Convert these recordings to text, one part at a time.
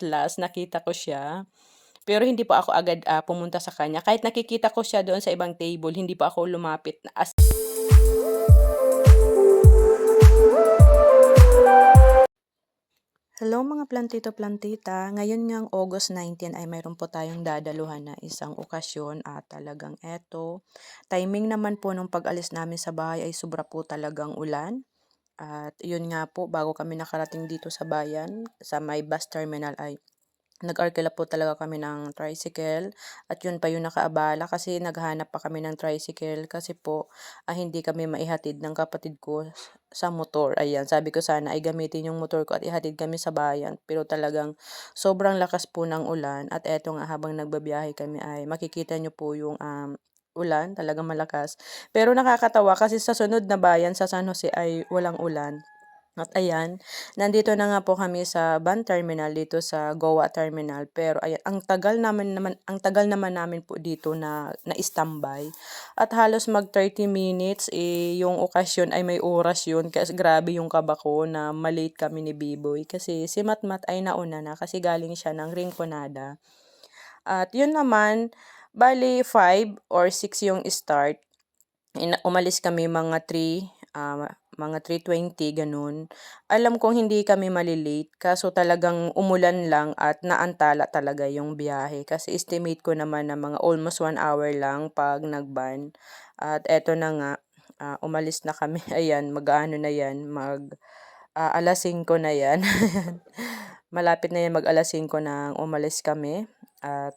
at last nakita ko siya. Pero hindi po ako agad, ah, pumunta sa kanya. Kahit nakikita ko siya doon sa ibang table, hindi po ako lumapit na as Hello mga plantito plantita. Ngayon ngang August 19 ay mayroon po tayong dadaluhan na isang okasyon at talagang eto. Timing naman po nung pag-alis namin sa bahay ay sobra po talagang ulan. At yun nga po, bago kami nakarating dito sa bayan, sa may bus terminal ay nag-arkila po talaga kami ng tricycle at yun pa yung nakaabala kasi naghahanap pa kami ng tricycle kasi po ah, hindi kami maihatid ng kapatid ko sa motor. Ayan, sabi ko sana ay gamitin yung motor ko at ihatid kami sa bayan. Pero talagang sobrang lakas po ng ulan at eto nga habang nagbabiyahe kami ay makikita nyo po yung um, ulan, talagang malakas. Pero nakakatawa kasi sa sunod na bayan sa San Jose ay walang ulan. At ayan, nandito na nga po kami sa van terminal dito sa Goa terminal. Pero ayan, ang tagal naman naman ang tagal naman namin po dito na na standby. At halos mag 30 minutes eh yung okasyon ay may oras yun kasi grabe yung kaba ko na malate kami ni Biboy kasi si Matmat ay nauna na kasi galing siya ng Rinconada. At yun naman, bali 5 or 6 yung start. Ina- umalis kami mga 3 ah, mga 3:20 ganun. Alam kong hindi kami mali-late kaso talagang umulan lang at naantala talaga yung biyahe kasi estimate ko naman na mga almost 1 hour lang 'pag nag-van. At eto na nga, ah, umalis na kami. Ayan, mag-aano na 'yan, mag, ah, 5:00 na 'yan. Malapit na 'yan mag 5:00 nang umalis kami at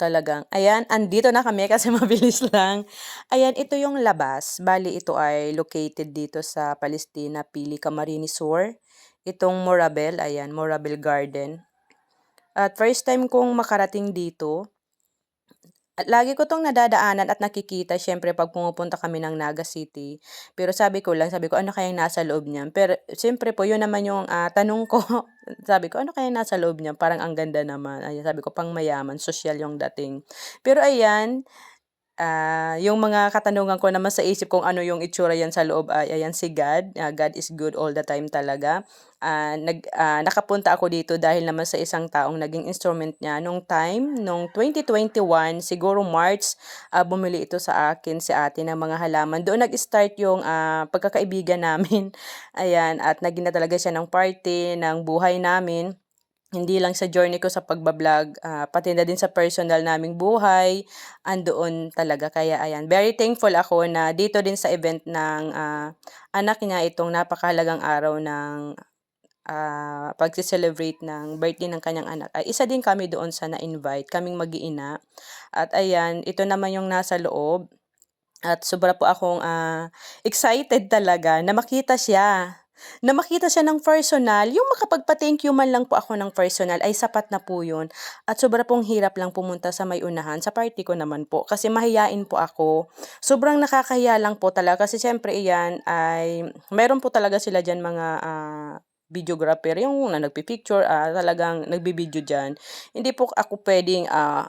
Talagang ayan, andito na kami kasi mabilis lang. Ayan, ito yung labas. Bali ito ay located dito sa Palestina, Pili, Camarines Sur. Itong Morabel, ayan, Morabel Garden. At first time kong makarating dito. At lagi ko 'tong nadadaanan at nakikita siyempre 'pag pumupunta kami ng Naga City. Pero sabi ko lang, sabi ko, "Ano kayang nasa loob niyan?" Pero siyempre po 'yun naman yung, ah, tanong ko. Sabi ko, "Ano kayang nasa loob niyan? Parang ang ganda naman." Ayan, sabi ko, "Pang-mayaman, sosyal yung dating." Pero ayan, Ah, yung mga katanungan ko naman sa isip kung ano yung itsura yan sa loob ay ayan si God. Ah, God is good all the time talaga. Ah, nag, ah, nakapunta ako dito dahil naman sa isang taong naging instrument niya nung time, nung 2021, siguro March, ah, bumili ito sa akin si ate ng mga halaman. Doon nag-start yung ah, pagkakaibigan namin. Ayan, at naging na talaga siya ng party, ng buhay namin. Hindi lang sa journey ko sa pagba-vlog, ah, pati na din sa personal naming buhay, andoon talaga. Kaya ayan, very thankful ako na dito din sa event ng ah, anak niya itong napakahalagang araw ng ah, pagse-celebrate ng birthday ng kanyang anak ay isa din kami doon sa na-invite, kaming mag-iina. At ayan, ito naman yung nasa loob. At sobra po akong ah, excited talaga na makita siya. Na makita siya ng personal, yung makapagpa-thank you man lang po ako ng personal ay sapat na po yun. At sobra pong hirap lang pumunta sa may unahan, sa party ko naman po, kasi mahiyain po ako. Sobrang nakakahiya lang po talaga kasi siyempre iyan ay meron po talaga sila diyan mga ah, videographer, yung na nagpi-picture, ah, talagang nagbibideo diyan. Hindi po ako pwedeng ah,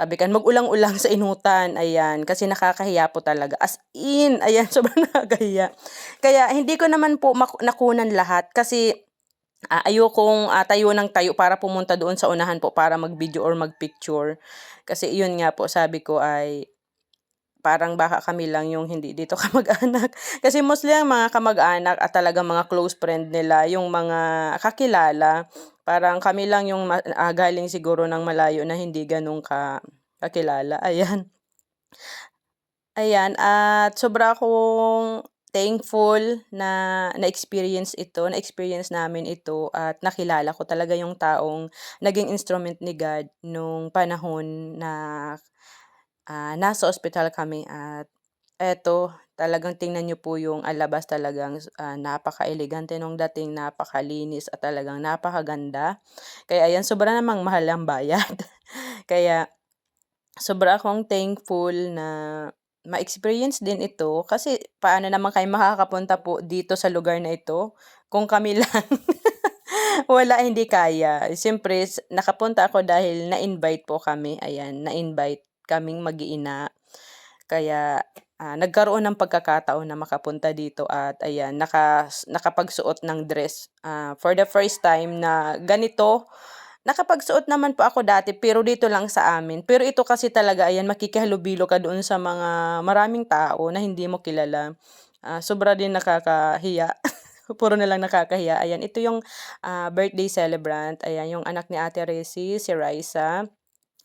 sabi kan mag-ulang-ulang sa inutan, ayan, kasi nakakahiya po talaga. As in, ayan, sobrang nakakahiya. Kaya hindi ko naman po nakunan lahat kasi ah, ayokong ah, tayo ng tayo para pumunta doon sa unahan po para mag-video or mag-picture. Kasi yun nga po, sabi ko ay parang baka kami lang yung hindi dito kamag-anak. Kasi mostly ang mga kamag-anak at talagang mga close friend nila, yung mga kakilala, parang kami lang yung ah, galing siguro ng malayo na hindi ganun ka kakilala. Ayan. Ayan, at sobra akong thankful na na-experience ito, na-experience namin ito at nakilala ko talaga yung taong naging instrument ni God nung panahon na ah, nasa ospital kami at eto, talagang tingnan niyo po yung alabas talagang ah, napaka-elegante nung dating, napakalinis at talagang napakaganda. Kaya ayan, sobra namang mahal ang bayad. Kaya sobra akong thankful na ma-experience din ito kasi paano naman kayo makakapunta po dito sa lugar na ito kung kami lang wala, hindi kaya. Siyempre, nakapunta ako dahil na-invite po kami. Ayan, na-invite kaming mag-iina. Kaya ah, nagkaroon ng pagkakataon na makapunta dito at ayan, naka, nakapagsuot ng dress. Ah, for the first time na ganito Nakapagsuot naman po ako dati pero dito lang sa amin. Pero ito kasi talaga ayan makikihalubilo ka doon sa mga maraming tao na hindi mo kilala. Ah, sobra din nakakahiya. Puro na lang nakakahiya. Ayan, ito yung ah, birthday celebrant. Ayan, yung anak ni Ate Resi, si Raisa.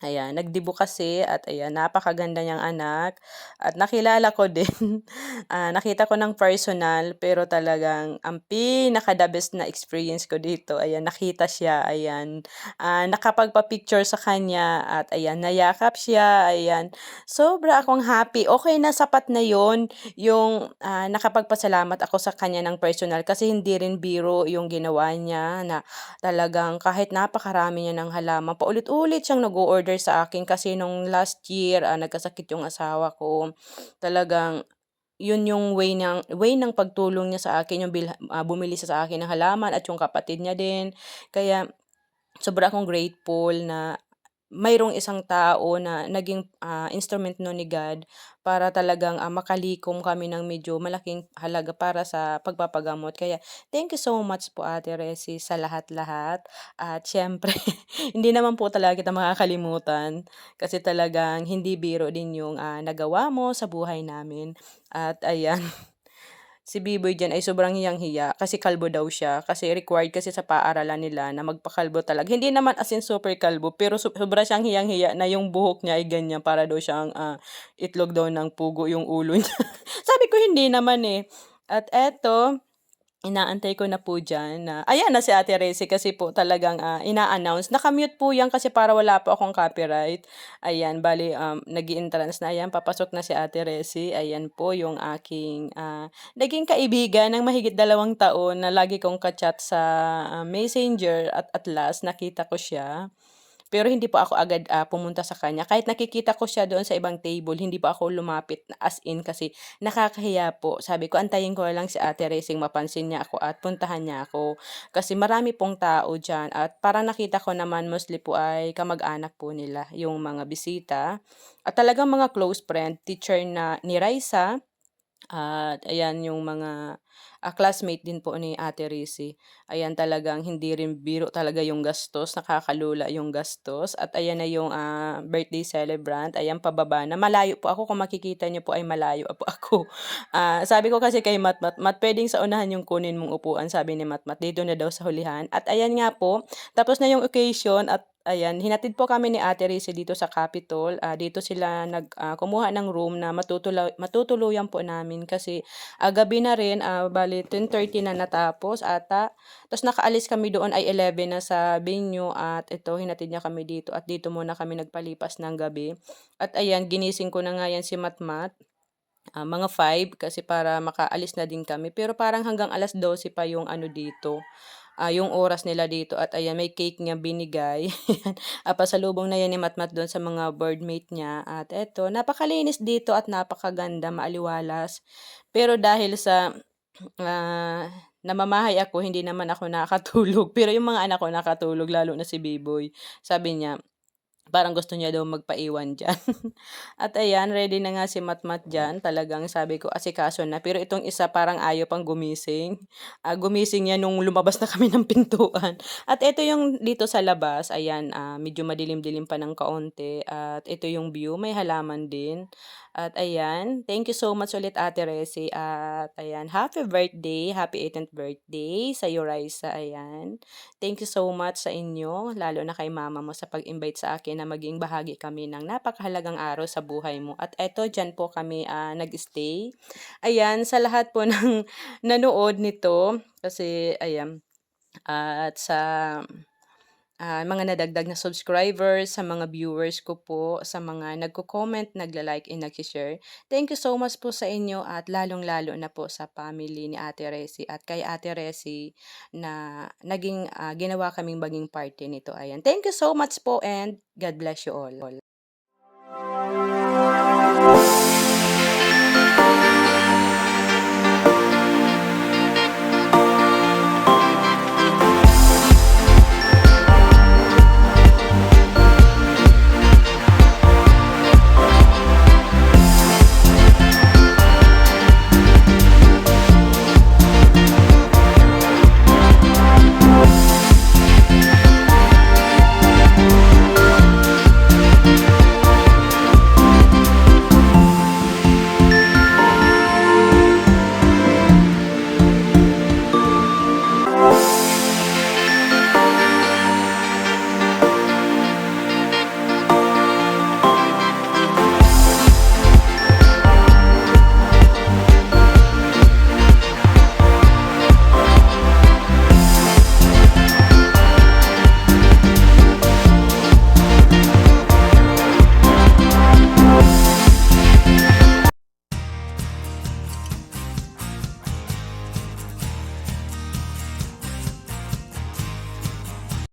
Ayan, nagdibo kasi at ayan, napakaganda niyang anak. At nakilala ko din, ah, nakita ko ng personal pero talagang ang pinaka the best na experience ko dito, ayan, nakita siya, ayan, ah, nakapagpa-picture sa kanya at ayan, nayakap siya, ayan. Sobra akong happy, okey na sapat na yon yung, ah, nakapagpasalamat ako sa kanya ng personal kasi hindi rin biro yung ginawa niya na Talagang kahit napakarami niya ng halaman, paulit-ulit siyang nag-o-order sa akin kasi nung last year, ah, nagkasakit yung asawa ko. Talagang yun yung way ng way ng pagtulong niya sa akin, yung bilha ah, bumili sa akin ng halaman at yung kapatid niya din. Kaya sobra akong grateful na mayroong isang tao na naging, ah, instrument 'no ni God para talagang, ah, makalikom kami ng medyo malaking halaga para sa pagpapagamot. Kaya thank you so much po Ate Resi sa lahat-lahat at siyempre hindi naman po talaga kita makakalimutan kasi talagang hindi biro din yung, ah, nagawa mo sa buhay namin at ayan. Si Biboy diyan ay sobrang hiyang-hiya kasi kalbo daw siya. Kasi required kasi sa paaralan nila na magpakalbo talaga. Hindi naman as in super kalbo, pero so sobra siyang hiyang-hiya na yung buhok niya ay ganyan para daw siyang, ah, itlog daw ng pugo yung ulo niya. Sabi ko, "Hindi naman, eh." At eto Inaantay ko na po diyan na ayan na si Ate Rezi kasi po talagang, ah, ina-announce. Naka-mute po 'yan kasi para wala po akong copyright. Ayan, bale, um, nag-i-entrance na, ayan papasok na si Ate Rezi. Ayan po yung aking, ah, naging kaibigan ng mahigit dalawang taon na lagi kong ka-chat sa, ah, Messenger at at last nakita ko siya. Pero hindi po ako agad, ah, pumunta sa kanya. Kahit nakikita ko siya doon sa ibang table, hindi pa ako lumapit na as in kasi nakakahiya po. Sabi ko, antayin ko lang si Ate Racing mapansin niya ako at puntahan niya ako. Kasi marami pong tao diyan at parang nakita ko naman mostly po ay kamag-anak po nila yung mga bisita. At talagang mga close friend, teacher na ni Raisa, at ayan yung mga, ah, classmate din po ni Ate Rizzy. Ayan talagang hindi rin biro talaga yung gastos, nakakalula yung gastos at ayan na yung, ah, birthday celebrant, ayan pababa na. Malayo po ako kung makikita niyo po ay malayo po ako. Ah, sabi ko kasi kay Matmat, "Mat, puwedeng sa unahan yung kunin mong upuan," sabi ni Matmat, "dito na daw sa hulihan." At ayan nga po, tapos na yung occasion at Ayan, hinatid po kami ni Ate Rizzy dito sa Capitol. Ah, dito sila nag ah, kumuha ng room na matutula matutuluyan po namin kasi, ah, gabi na rin, ah, bale 10:30 na natapos ata. Tapos nakaalis kami doon ay 11 na sa venue at ito hinatid niya kami dito at dito muna kami nagpalipas ng gabi. At ayan, ginising ko na nga yan si Matmat, ah, mga 5 kasi para makaalis na din kami. Pero parang hanggang 12:00 pa yung ano dito, ah, yung oras nila dito at ayan may cake niya binigay. Ah, pasalubong na yan ni Matmat do'n sa mga boardmate niya at eto napakalinis dito at napakaganda, maaliwalas. Pero dahil sa, ah, namamahay ako hindi naman ako nakakatulog pero yung mga anak ko nakatulog lalo na si Biboy. Sabi niya Parang gusto niya daw magpaiwan diyan. At ayan, ready na nga si Matmat diyan. Talagang sabi ko asikaso na. Pero itong isa parang ayaw pang gumising. Ah, gumising yan nung lumabas na kami ng pintuan. At ito yung dito sa labas. Ayan, ah, medyo madilim-dilim pa ng kaunti. At ito yung view. May halaman din. At ayan, thank you so much ulit Ate Resi. At ayan, happy birthday, happy 18th birthday sa iyo Raisa. Ayan. Thank you so much sa inyo, lalo na kay mama mo sa pag-invite sa akin na maging bahagi kami ng napakahalagang araw sa buhay mo. At eto, dyan po kami uh, nag-stay. Ayan, sa lahat po ng nanood nito, kasi ayan, at sa ah, mga nadagdag na subscribers, sa mga viewers ko po, sa mga nagko-comment, nagla-like, and nag-share. Thank you so much po sa inyo at lalong-lalo na po sa family ni Ate Resi at kay Ate Resi na naging ah, ginawa kaming maging party nito. Ayan. Thank you so much po and God bless you all.